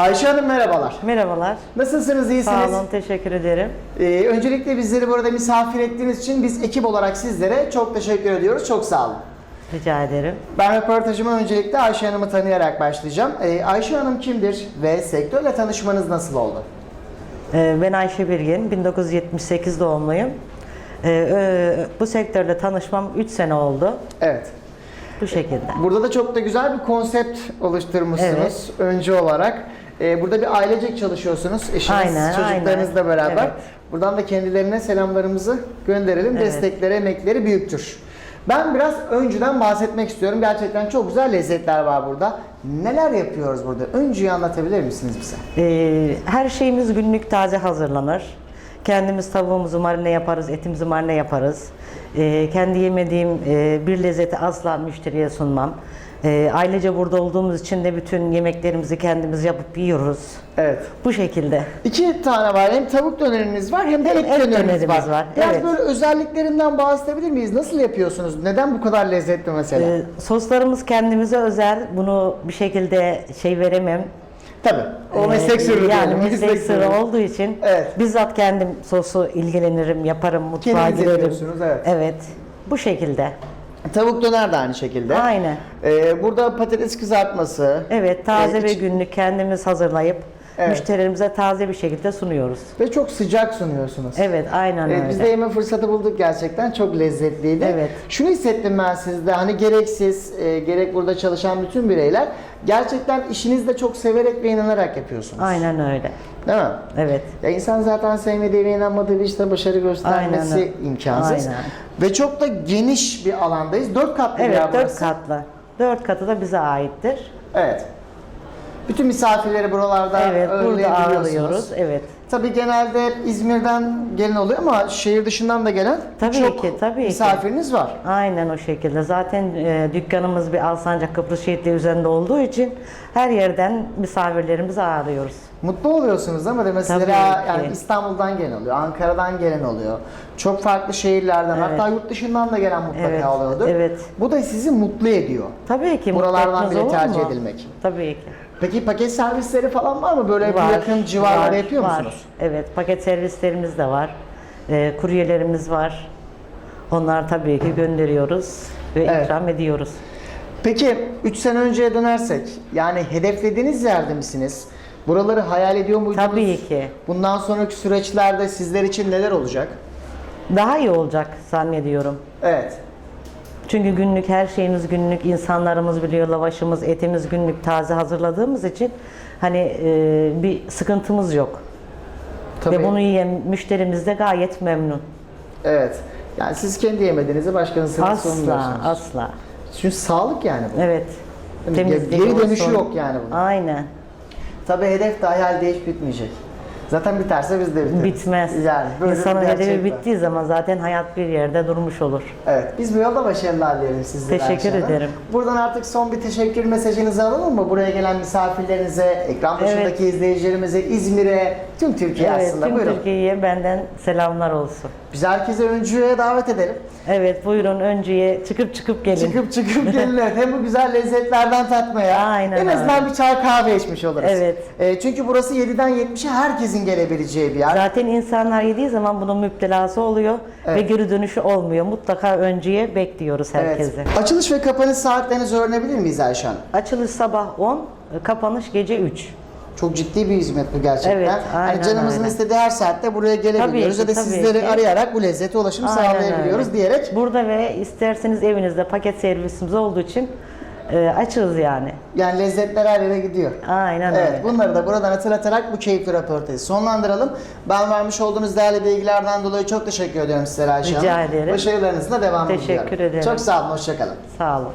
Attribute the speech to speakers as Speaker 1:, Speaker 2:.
Speaker 1: Ayşe Hanım merhabalar.
Speaker 2: Merhabalar.
Speaker 1: Nasılsınız, iyisiniz?
Speaker 2: Sağ olun, teşekkür ederim.
Speaker 1: Ee, öncelikle bizleri burada misafir ettiğiniz için biz ekip olarak sizlere çok teşekkür ediyoruz. Çok sağ olun.
Speaker 2: Rica ederim.
Speaker 1: Ben röportajıma öncelikle Ayşe Hanım'ı tanıyarak başlayacağım. Ee, Ayşe Hanım kimdir ve sektörle tanışmanız nasıl oldu?
Speaker 2: Ee, Ben Ayşe Bilgin, 1978 doğumluyum. Ee, Bu sektörle tanışmam 3 sene oldu.
Speaker 1: Evet.
Speaker 2: Bu şekilde.
Speaker 1: Burada da çok da güzel bir konsept oluşturmuşsunuz
Speaker 2: Evet.
Speaker 1: öncü olarak. Ee, burada bir ailecek çalışıyorsunuz. Eşiniz,
Speaker 2: Aynen,
Speaker 1: çocuklarınızla
Speaker 2: aynen.
Speaker 1: beraber.
Speaker 2: Evet.
Speaker 1: Buradan da kendilerine selamlarımızı gönderelim.
Speaker 2: Evet.
Speaker 1: Destekleri, emekleri büyüktür. Ben biraz öncüden bahsetmek istiyorum. Gerçekten çok güzel lezzetler var burada. Neler yapıyoruz burada? Öncüyü anlatabilir misiniz bize?
Speaker 2: Ee, Her şeyimiz günlük taze hazırlanır. Kendimiz tavuğumuzu marine yaparız, etimizi marine yaparız. Ee, Kendi yemediğim e, bir lezzeti asla müşteriye sunmam. Ee, Ailece burada olduğumuz için de bütün yemeklerimizi kendimiz yapıp yiyoruz.
Speaker 1: Evet.
Speaker 2: Bu şekilde.
Speaker 1: İki tane var. Hem tavuk döneriniz var hem de et,
Speaker 2: Et
Speaker 1: döneriniz
Speaker 2: dönerimiz
Speaker 1: var.
Speaker 2: var,
Speaker 1: Biraz
Speaker 2: evet.
Speaker 1: böyle özelliklerinden bahsedebilir miyiz? Nasıl yapıyorsunuz? Neden bu kadar lezzetli mesela?
Speaker 2: Ee, soslarımız kendimize özel. Bunu bir şekilde şey veremem.
Speaker 1: Tabii. O
Speaker 2: Ee,
Speaker 1: meslek sırrı
Speaker 2: Yani
Speaker 1: diyelim.
Speaker 2: meslek sırrı olduğu için
Speaker 1: Evet.
Speaker 2: bizzat kendim sosu ilgilenirim, yaparım, mutfağa
Speaker 1: Kendiniz
Speaker 2: girerim.
Speaker 1: evet.
Speaker 2: Evet. Bu şekilde.
Speaker 1: Tavuk döner de aynı şekilde.
Speaker 2: Aynen.
Speaker 1: Ee, burada patates kızartması.
Speaker 2: Evet, taze
Speaker 1: Ee,
Speaker 2: ve
Speaker 1: iç-
Speaker 2: günlük kendimiz hazırlayıp
Speaker 1: Evet.
Speaker 2: müşterilerimize taze bir şekilde sunuyoruz.
Speaker 1: Ve çok sıcak sunuyorsunuz.
Speaker 2: Evet, aynen öyle.
Speaker 1: biz de yeme fırsatı bulduk gerçekten. Çok lezzetliydi.
Speaker 2: Evet.
Speaker 1: Şunu hissettim ben sizde. Hani gerek siz, e, gerek burada çalışan bütün bireyler gerçekten işinizi de çok severek ve inanarak yapıyorsunuz.
Speaker 2: Aynen öyle.
Speaker 1: Değil mi?
Speaker 2: Evet.
Speaker 1: Ya insan zaten sevmediği ve inanmadığı bir işte başarı göstermesi
Speaker 2: Aynen.
Speaker 1: imkansız.
Speaker 2: Aynen.
Speaker 1: Ve çok da geniş bir alandayız. Dört katlı bir
Speaker 2: Evet,
Speaker 1: yer
Speaker 2: dört
Speaker 1: burası.
Speaker 2: katlı. Dört katı da bize aittir.
Speaker 1: Evet. Bütün misafirleri buralarda
Speaker 2: Evet, burada ağırlıyoruz. Evet.
Speaker 1: Tabii genelde hep İzmir'den gelen oluyor ama şehir dışından da gelen
Speaker 2: Tabii
Speaker 1: çok
Speaker 2: ki, tabii ki.
Speaker 1: misafiriniz var.
Speaker 2: Aynen o şekilde. Zaten e, dükkanımız bir Alsancak Kıbrıs şehitliği üzerinde olduğu için her yerden misafirlerimizi ağırlıyoruz.
Speaker 1: Mutlu oluyorsunuz ama de mesela
Speaker 2: Tabii
Speaker 1: yani
Speaker 2: ki.
Speaker 1: İstanbul'dan gelen oluyor, Ankara'dan gelen oluyor. Çok farklı şehirlerden
Speaker 2: Evet.
Speaker 1: hatta yurt dışından da gelen mutlaka
Speaker 2: Evet,
Speaker 1: oluyordur.
Speaker 2: evet.
Speaker 1: Bu da sizi mutlu ediyor.
Speaker 2: Tabii ki.
Speaker 1: Buralardan bile tercih
Speaker 2: mu?
Speaker 1: edilmek.
Speaker 2: Tabii ki.
Speaker 1: Peki paket servisleri falan var mı? Böyle bir yakın civarlarda
Speaker 2: var,
Speaker 1: yapıyor
Speaker 2: var.
Speaker 1: musunuz?
Speaker 2: Evet, paket servislerimiz de var. E, kuryelerimiz var. Onlar tabii ki gönderiyoruz ve
Speaker 1: Evet.
Speaker 2: ikram ediyoruz.
Speaker 1: Peki 3 sene önceye dönersek yani hedeflediğiniz yerde misiniz? Buraları hayal ediyor muydunuz?
Speaker 2: Tabii ki.
Speaker 1: Bundan sonraki süreçlerde sizler için neler olacak?
Speaker 2: Daha iyi olacak zannediyorum.
Speaker 1: Evet.
Speaker 2: Çünkü günlük her şeyimiz günlük, insanlarımız biliyor, lavaşımız, etimiz günlük taze hazırladığımız için hani e, bir sıkıntımız yok.
Speaker 1: Tabii.
Speaker 2: Ve bunu yiyen müşterimiz de gayet memnun.
Speaker 1: Evet. Yani siz kendi yemediğinizi başkasına
Speaker 2: Asla,
Speaker 1: sunmuyorsunuz.
Speaker 2: asla.
Speaker 1: Çünkü sağlık yani bu.
Speaker 2: Evet. Temizlik
Speaker 1: geri dönüşü yok yani bunun.
Speaker 2: Aynen.
Speaker 1: Tabii hedef de hayal de hiç bitmeyecek. Zaten biterse biz de biteriz.
Speaker 2: Bitmez.
Speaker 1: Yani böyle
Speaker 2: İnsanın hedefi bittiği zaman zaten hayat bir yerde durmuş olur.
Speaker 1: Evet. Biz bu yolda başarılar dilerim sizlere.
Speaker 2: Teşekkür
Speaker 1: Ayşe
Speaker 2: ederim.
Speaker 1: Buradan artık son bir teşekkür mesajınızı alalım mı? Buraya gelen misafirlerinize, ekran başındaki izleyicilerimize, İzmir'e, tüm Türkiye
Speaker 2: evet,
Speaker 1: aslında.
Speaker 2: tüm
Speaker 1: Buyurun.
Speaker 2: Türkiye'ye benden selamlar olsun.
Speaker 1: Biz herkese öncüye davet edelim.
Speaker 2: Evet, buyurun önceye çıkıp çıkıp gelin.
Speaker 1: Çıkıp çıkıp gelin evet. hem bu güzel lezzetlerden tatmaya.
Speaker 2: Aynen
Speaker 1: En azından
Speaker 2: öyle.
Speaker 1: bir çay kahve içmiş oluruz.
Speaker 2: Evet.
Speaker 1: Ee, çünkü burası 7'den 70'e herkesin gelebileceği bir yer.
Speaker 2: Zaten insanlar yediği zaman bunun müptelası oluyor ve
Speaker 1: Evet.
Speaker 2: geri dönüşü olmuyor. Mutlaka önceye bekliyoruz herkesi.
Speaker 1: Evet. Açılış ve kapanış saatlerinizi öğrenebilir miyiz Ayşe Hanım?
Speaker 2: Açılış sabah 10, kapanış gece 3.
Speaker 1: Çok ciddi bir hizmet bu gerçekten.
Speaker 2: Evet,
Speaker 1: hani
Speaker 2: aynen
Speaker 1: canımızın
Speaker 2: öyle.
Speaker 1: istediği her saatte buraya gelebiliyoruz
Speaker 2: Tabii
Speaker 1: ya da
Speaker 2: ki,
Speaker 1: sizleri
Speaker 2: ki.
Speaker 1: arayarak bu lezzete ulaşım
Speaker 2: Aynen
Speaker 1: sağlayabiliyoruz
Speaker 2: öyle.
Speaker 1: diyerek
Speaker 2: Burada ve isterseniz evinizde paket servisimiz olduğu için e, açığız yani.
Speaker 1: yani lezzetler her yere gidiyor.
Speaker 2: Aynen
Speaker 1: Evet,
Speaker 2: öyle.
Speaker 1: bunları da buradan hatırlatarak bu keyifli röportajı sonlandıralım. Ben vermiş olduğunuz değerli bilgilerden dolayı çok teşekkür ediyorum sizlere Ayşe
Speaker 2: Rica
Speaker 1: Hanım.
Speaker 2: ederim.
Speaker 1: Başarılarınızla devam
Speaker 2: Teşekkür
Speaker 1: diliyorum.
Speaker 2: ederim.
Speaker 1: Çok sağ olun, hoşçakalın.
Speaker 2: Sağ olun.